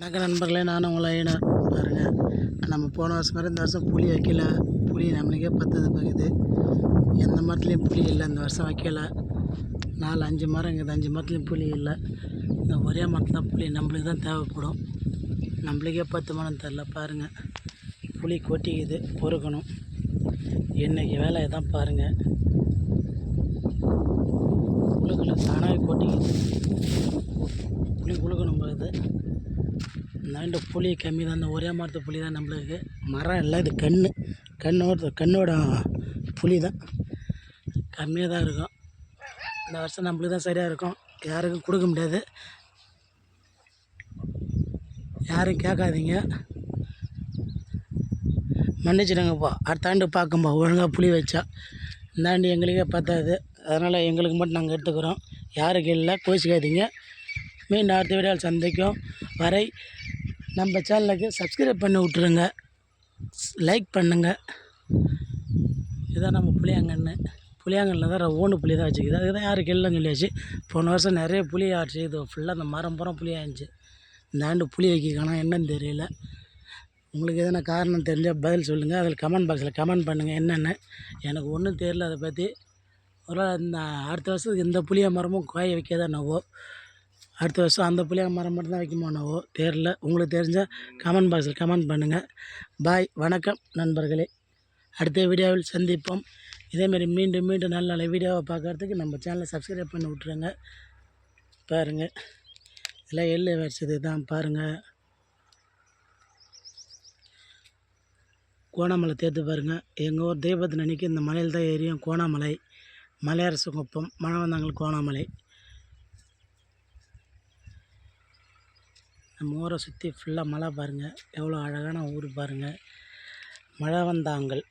வணக்கம் நண்பர்களே நான் உங்களை ஐயனார். பாருங்கள் நம்ம போன வருஷம் மாதிரி இந்த வருஷம் புளி வைக்கல. புளி நம்மளுக்கே பத்தது பார்க்குது எந்த மரத்துலேயும் புளி இல்லை இந்த வருஷம் வைக்கல. நாலு அஞ்சு மரம் இருக்குது. அஞ்சு மரத்துலேயும் புளி இல்லை. இந்த ஒரே மரத்தில் தான் புளி. நம்மளுக்கு தான் தேவைப்படும். நம்மளுக்கே பத்து மரம் தெரில. பாருங்கள் புளி கொட்டிக்குது. பொறுக்கணும். என்னைக்கு வேலையை தான் பாருங்கள் குழுக்குள்ள தானாக கொட்டிக்குது. புளி குழுக்கணும் போகுது. இந்த புளி கம்மி தான். இந்த ஒரே மரத்து புளி தான் நம்மளுக்கு. மரம் இல்லை இது கன்று கண்ணோட கண்ணோட புளி தான். கம்மியாக தான் இருக்கும். இந்த வருஷம் நம்மளுக்கு தான் சரியாக இருக்கும். யாருக்கும் கொடுக்க முடியாது. யாரும் கேட்காதீங்க. மன்னிச்சிடுங்கப்பா. அடுத்த ஆண்டு பார்க்கும்பா. ஒழுங்காக புளி வச்சா. இந்த ஆண்டு எங்களுக்கே பத்தாது. அதனால் எங்களுக்கு மட்டும் நாங்கள் எடுத்துக்கிறோம். யாருக்கு இல்லை கோச்சிக்காதீங்க. மீண்டும் அடுத்த வீடியோவில் சந்திக்கும். வரை நம்ம சேனலுக்கு சப்ஸ்கிரைப் பண்ணி விட்ருங்க லைக் பண்ணுங்கள் இதுதான் நம்ம புளியாங்கன்னு. புளியாங்கன்னில் தான் ஓனு புளி தான் வச்சுக்குது அதுக்கு தான் யாருக்கு இல்லைன்னு சொல்லியாச்சு. போன வருஷம் நிறைய புளி ஆச்சு. இது ஃபுல்லாக அந்த மரம் புறம் புளியாக இருந்துச்சு இந்த ஆண்டு புளி வைக்கானா என்னன்னு தெரியல. உங்களுக்கு எதனா காரணம் தெரிஞ்சால் பதில் சொல்லுங்கள் அதில் கமெண்ட் பாக்ஸில் கமெண்ட் பண்ணுங்கள் என்னென்னு. எனக்கு ஒன்றும் தெரியல அதை பற்றி ஒரு இந்த அடுத்த வருஷத்துக்கு இந்த புளிய மரமும் காய வைக்காத நவோ அடுத்த வருஷம் அந்த புளிய மரம் மட்டும் தான் வைக்குமோ தெரில உங்களுக்கு தெரிஞ்சால் கமெண்ட் பாக்ஸில் கமெண்ட் பண்ணுங்கள் பாய் வணக்கம் நண்பர்களே. அடுத்த வீடியோவில் சந்திப்போம். இதேமாரி மீண்டும் மீண்டும் நல்ல நல்ல வீடியோவை பார்க்குறதுக்கு நம்ம சேனலை சப்ஸ்கிரைப் பண்ணி விட்ருங்க பாருங்கள் இதெல்லாம் எள்ளு வரிசது தான் பாருங்கள் கோணாமலை தேர்த்து பாருங்கள் எங்கள் ஊர் தெய்வத்தின் அன்றைக்கி இந்த மலையில் தான் ஏரியும் கோணாமலை. மலையரசு குப்பம். மணவந்தாங்கல் கோணாமலை. நம்ம ஊரை சுற்றி ஃபுல்லாக மலை பாருங்கள் எவ்வளோ அழகான ஊர் பாருங்கள் மழவந்தாங்கல்